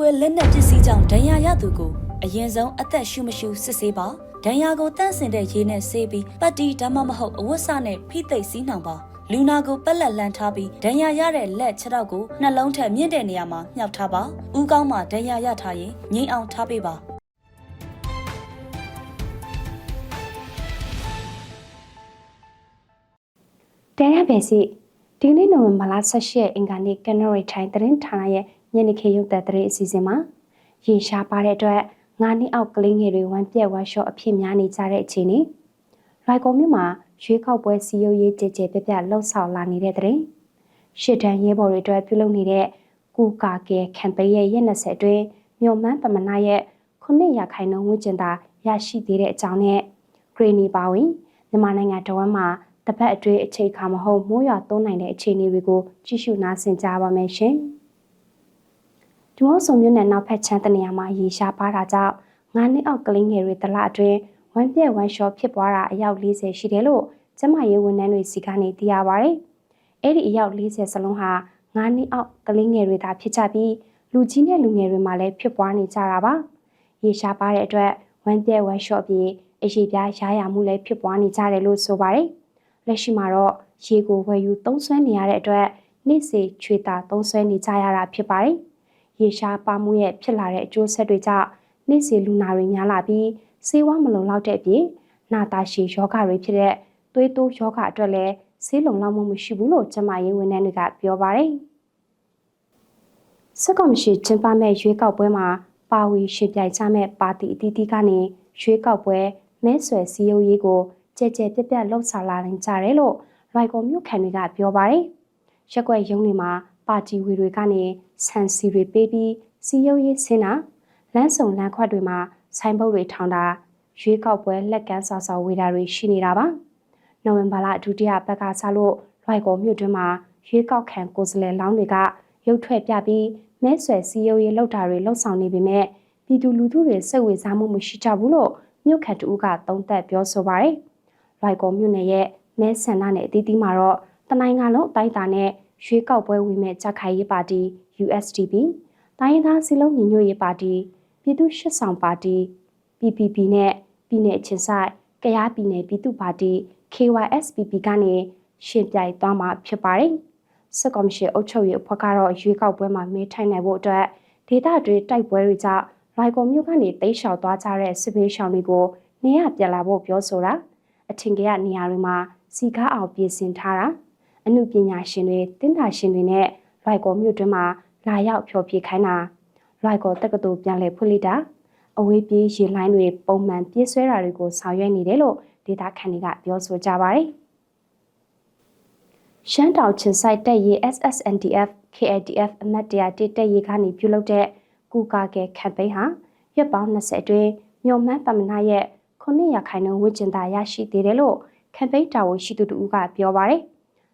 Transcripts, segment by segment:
ကွယ်လက်နက်ပစ္စည်းကြောင့်ဒဏ်ရာရသူကိုအရင်ဆုံးအသက်ရှူမရှူစစ်ဆေးပါဒဏ်ရာကိုတန့်စင်တဲ့ရေနဲ့ဆေးပြီးပတ်တီဒါမှမဟုတ်အဝတ်စနဲ့ဖိသိပ်စီးနှောင်ပါလူနာကိုပက်လက်လန်ထားပြီးဒဏ်ရာရတဲ့လက်ခြေထောက်ကိုနှလုံးထက်မြင့်တဲ့နေရာမှာမြှောက်ထားပါဥကောင်းမှာဒဏ်ရာရထားရင်ငိမ့်အောင်ထားပေးပါတဲရပဲစီဒီနေ့နိုဝင်ဘာလ18ရက်အင်္ဂါနေ့ကနော်ရီထိုင်သတင်းဌာနရဲ့ ညနေခင်းရုပ်သံသတင်းအစီအစဉ်မှာရေရှားပါတဲ့အတွက်ငါးနှစ်အောက်ကလေးငယ်တွေဝမ်းပြက်ဝမ်းလျှော့အဖြစ်များနေကြတဲ့အခြေအနေရိုက်ကောမြို့မှာရွေးကောက်ပွဲစီယိုရေးကြဲကြဲပြပြလှုပ်ဆောင်လာနေတဲ့သတင်းရှစ်တန်းရဲဘော်တွေအတွက်ပြုလုပ်နေတဲ့ကူကာကဲကမ်ပိန်းရဲ့ရက်20အတွင်းမြို့မှန်းပမနာရဲ့9ရာခိုင်နှုန်းဝန်းကျင်သာရရှိသေးတဲ့အကြောင်းနဲ့ဂရီနီပါဝင်မြန်မာနိုင်ငံတဝမ်းမှာတပတ်အတွင်းအချိန်ခါမဟုတ်မိုးရွာသွန်းနိုင်တဲ့အခြေအနေတွေကိုကြည့်ရှုနားဆင်ကြပါမယ်ရှင်။ ဒီမော့ဆုံမြို့နယ်နောက်ဖက်ချမ်းတနေရာမှာရေရှားပါတာကြောင့်ငါးနှစ်အောက်ကလေးငယ်တွေတလအတွင်းဝမ်းပြက်ဝမ်းလျှောဖြစ်ပွားတာအယောက်40ရှိတယ်လို့ကျမရေးဝန်ထမ်းတွေစီကနေသိရပါဗျ။အဲ့ဒီအယောက်40စလုံးဟာငါးနှစ်အောက်ကလေးငယ်တွေသာဖြစ်ကြပြီးလူကြီးနဲ့လူငယ်တွေမှာလည်းဖြစ်ပွားနေကြတာပါ။ရေရှားပါတဲ့အတွက်ဝမ်းပြက်ဝမ်းလျှောပြီးအရှိပြားရှားရမှုလည်းဖြစ်ပွားနေကြတယ်လို့ဆိုပါတယ်။လက်ရှိမှာတော့ရေကိုဝယ်ယူသုံးစွဲနေရတဲ့အတွက်နေ့စီချွေတာသုံးစွဲနေကြရတာဖြစ်ပါတယ်။ ရေရှားပါမှုရဲ့ဖြစ်လာတဲ့အကျိုးဆက်တွေကြောင့်နေ့စီလူနာတွေများလာပြီးဆေးဝါးမလုံလောက်တဲ့အပြင်နာတာရှည်ယောဂတွေဖြစ်တဲ့သွေးတိုးယောဂအတွက်လည်းဆေးလုံလောက်မှုမရှိဘူးလို့ကျမရေးဝန်ထမ်းတွေကပြောပါတယ်။စက်ကော်မရှင်ကျင်းပမဲ့ရွေးကောက်ပွဲမှာပါဝီရှင်ပြိုင်ကြမဲ့ပါတီအသီးသီးကနေရွေးကောက်ပွဲမဲဆွယ်စည်းရုံးရေးကိုကြဲကြဲပြက်ပြက်လှုပ်ဆောင်လာနိုင်ကြတယ်လို့ရိုက်ကော်မြို့ခံတွေကပြောပါတယ်။ရက်ွက်ရုံးတွေမှာ ပါတီဝေတွေကနေဆန်စီတွေပေးပြီးစီရုံးရေးဆင်းတာလမ်းစုံလမ်းခွက်တွေမှာဆိုင်းဘုတ်တွေထောင်တာရွေးကောက်ပွဲလက်ကမ်းစာစာဝေတာတွေရှိနေတာပါ။နိုဝင်ဘာလဒုတိယပတ်ကစားလို့ရိုက်ကော်မြို့တွင်းမှာရွေးကောက်ခံကိုယ်စားလှယ်လောင်းတွေကရုတ်ထွက်ပြပြီးမဲဆွယ်စီရုံးရေးလှုပ်တာတွေလှုပ်ဆောင်နေပေမဲ့ပြည်သူလူထုတွေစိတ်ဝင်စားမှုမရှိကြဘူးလို့မြို့ခံတူကသုံးသပ်ပြောဆိုပါတယ်။ရိုက်ကော်မြို့နယ်ရဲ့မဲဆန္ဒနယ်အသီးသီးမှာတော့တနိုင်ငံလုံးအတိုင်းအတာနဲ့ ရွေးကောက်ပွဲဝင်မဲ့ကြက်ခိုင်ရေးပါတီ USDP တိုင်းရင်းသားစီလုံးညီညွတ်ရေးပါတီပြည်သူ့ရှစ်ဆောင်ပါတီ PPP နဲ့ပြည်내ချင်းဆိုင်ကရားပြည်နယ်ပြည်သူ့ပါတီ KYSPP ကနေရှင်ပြိုင်သွားမှာဖြစ်ပါတယ်။စစ်ကော်မရှင်အုပ်ချုပ်ရေးအဖွဲ့ကတော့ရွေးကောက်ပွဲမှာမဲထိုင်နိုင်ဖို့အတွက်ဒေသတွေတိုက်ပွဲတွေကြောင့်ရိုက်ကော်မြို့ကနေတိတ်လျှောက်သွားကြတဲ့စစ်ဘေးရှောင်တွေကိုနေရပြန်လာဖို့ပြောဆိုတာအထင်ကရနေရာတွေမှာစီကားအောင်ပြင်ဆင်ထားတာ အမှုပညာရှင်တွေတင်တာရှင်တွေနဲ့ရိုက်ကော်မြို့တွင်းမှာလာရောက်ဖျော်ဖြေခိုင်းတာရိုက်ကော်တက္ကသိုလ်ပြန်လည်ဖွင့်လှစ်တာအဝေးပြေးရေလိုင်းတွေပုံမှန်ပြည့်ဆွဲတာတွေကိုဆောင်ရွက်နေတယ်လို့ဒေတာခန်တွေကပြောဆိုကြပါတယ်ရှမ်းတောင်ချင်းဆိုင်တက်ရေး SSNDF KADF အမတ်တရားတက်တက်ရေးကနေပြုလုပ်တဲ့ကူကာကဲကမ်ပိန်းဟာရက်ပေါင်း20အတွင်းမြို့မှန်းပမနာရဲ့9ရာခိုင်နှုန်းဝန်းကျင်သာရရှိသေးတယ်လို့ကမ်ပိန်းတာဝန်ရှိသူတို့ကပြောပါရယ်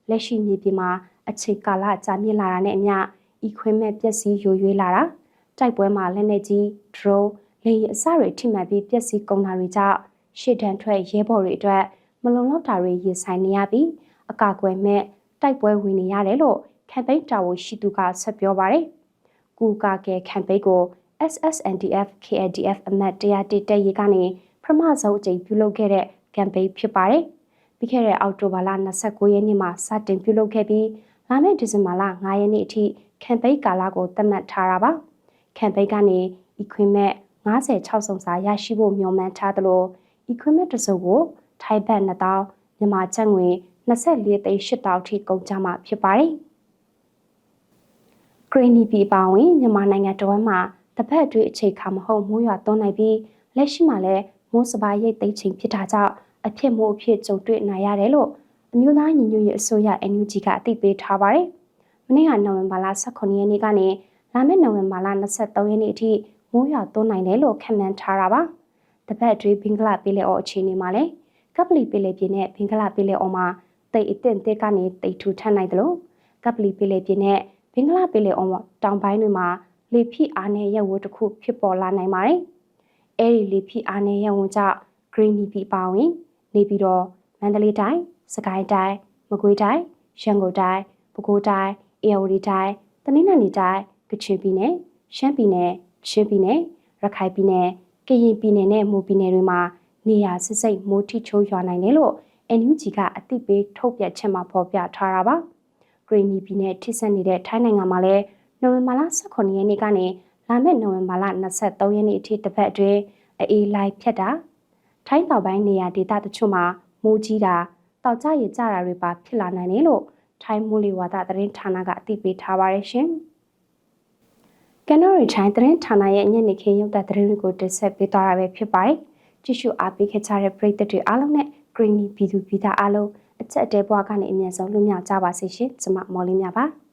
လက်ရှိမြေပြင်မှာအချိန်ကာလကြာမြင့်လာတာနဲ့အမျှဤခွင်းမဲ့ပျက်စီးယိုယွေးလာတာတိုက်ပွဲမှာလက်နက်ကြီး drone လေယာဉ်အစတွေထိမှန်ပြီးပျက်စီးကုန်တာတွေကြောင့်ရှစ်တန်းထွက်ရဲဘော်တွေအတွက်မလုံလောက်တာတွေရင်ဆိုင်နေရပြီးအကာအကွယ်မဲ့တိုက်ပွဲဝင်နေရတယ်လို့ကမ်ပိန်းတာဝန်ရှိသူကဆက်ပြောပါရယ်ကူကာကဲကမ်ပိန်းကို SSNDF KADF အမတ်တရားတိတက်ရေးကနေပထမဆုံးအကြိမ်ပြုလုပ်ခဲ့တဲ့ကမ်ပိန်းဖြစ်ပါတယ်။ ပြီးခဲ့တဲ့အောက်တိုဘာလ29ရက်နေ့မှာစတင်ပြုလုပ်ခဲ့ပြီးလာမယ့်ဒီဇင်ဘာလ9ရက်နေ့အထိကမ်ပိန်းကာလကိုသတ်မှတ်ထားတာပါ။ကမ်ပိန်းကနေ equipment 50-6စုံစာရရှိဖို့မျှော်မှန်းထားသလို equipment တစ်စုံကိုထိုင်းဘတ်2000မြန်မာကျပ်ငွေ24သိန်း8000ထိကုန်ကြမှာဖြစ်ပါတယ်။ဂရနီပီပါဝင်မြန်မာနိုင်ငံတော်ဝမ်းမှာတပတ်အတွင်းအချိန်ခါမဟုတ်မိုးရွာသွန်းနိုင်ပြီးလက်ရှိမှာလည်းမိုးစပါးရိတ်သိမ်းချိန်ဖြစ်တာကြောင့် အဖြစ်မိုးအဖြစ်ကြုံတွေ့နိုင်ရတယ်လို့အမျိုးသားညီညွတ်ရေးအစိုးရ NUG ကအသိပေးထားပါတယ်။မနေ့ကနိုဝင်ဘာလ18ရက်နေ့ကနေလာမယ့်နိုဝင်ဘာလ23ရက်နေ့အထိမိုးရွာသွန်းနိုင်တယ်လို့ခန့်မှန်းထားတာပါ။တပတ်အတွင်းဘင်္ဂလားပြည်လေအော်အခြေအနေမှာလည်းကပလီပြည်လေပြည်နဲ့ဘင်္ဂလားပြည်လေအော်မှာတိတ်အထင်တက်ကနေတိတ်ထူထပ်နိုင်တယ်လို့ကပလီပြည်လေပြည်နဲ့ဘင်္ဂလားပြည်လေအော်တောင်ပိုင်းတွေမှာလေဖိအားနည်းရက်ဝတ်တစ်ခုဖြစ်ပေါ်လာနိုင်ပါတယ်။အဲဒီလေဖိအားနည်းရက်ဝတ်ကြောင့် Greeny ပြည်ပါဝင် နေပြီးတော့မန္တလေးတိုင်း၊စကိုင်းတိုင်း၊မကွေးတိုင်း၊ရန်ကုန်တိုင်း၊ပဲခူးတိုင်း၊အေရဝတီတိုင်း၊တနင်္လာရီတိုင်း၊ကချင်ပြည်နယ်၊ရရှမ်းပြည်နယ်ချင်းပြည်နယ်ရခိုင်ပြည်နယ်ကရင်ပြည်နယ်နဲ့မူပြည်နယ်တွေမှာနေရာစစ်စိတ်မိုးထိချိုးရွာနိုင်တယ်လို့ NUG ကအသိပေးထုတ်ပြန်ချက်မှာဖော်ပြထားတာပါ။ဂရီနီပြည်နယ်ထိစပ်နေတဲ့ထိုင်းနိုင်ငံမှာလည်းနိုဝင်ဘာလ18ရက်နေ့ကနေလာမယ့်နိုဝင်ဘာလ23ရက်နေ့အထိတစ်ပတ်အတွင်းအေးလိုက်ဖြတ်တာ ထိုင်းတောင်ပိုင်းနေရာဒေသတချို့မှာမိုးကြီးတာတောက်ကြရကြတာတွေပါဖြစ်လာနိုင်တယ်လို့ထိုင်းမိုးလေဝသသတင်းဌာနကအသိပေးထားပါတယ်ရှင်။ကန်နော်ရီထိုင်းသတင်းဌာနရဲ့ညနေခင်းရုပ်သံသတင်းတွေကိုတင်ဆက်ပေးသွားတာပဲဖြစ်ပါတယ်။ကြည့်ရှုအားပေးခဲ့ကြတဲ့ပရိသတ်တွေအားလုံးနဲ့ Greeny ပြည်သူပြည်သားအားလုံးအချက်အတဲဘွားကနေအမြဲဆုံးလွတ်မြောက်ကြပါစေရှင်။ကျွန်မမော်လေးမြပါ။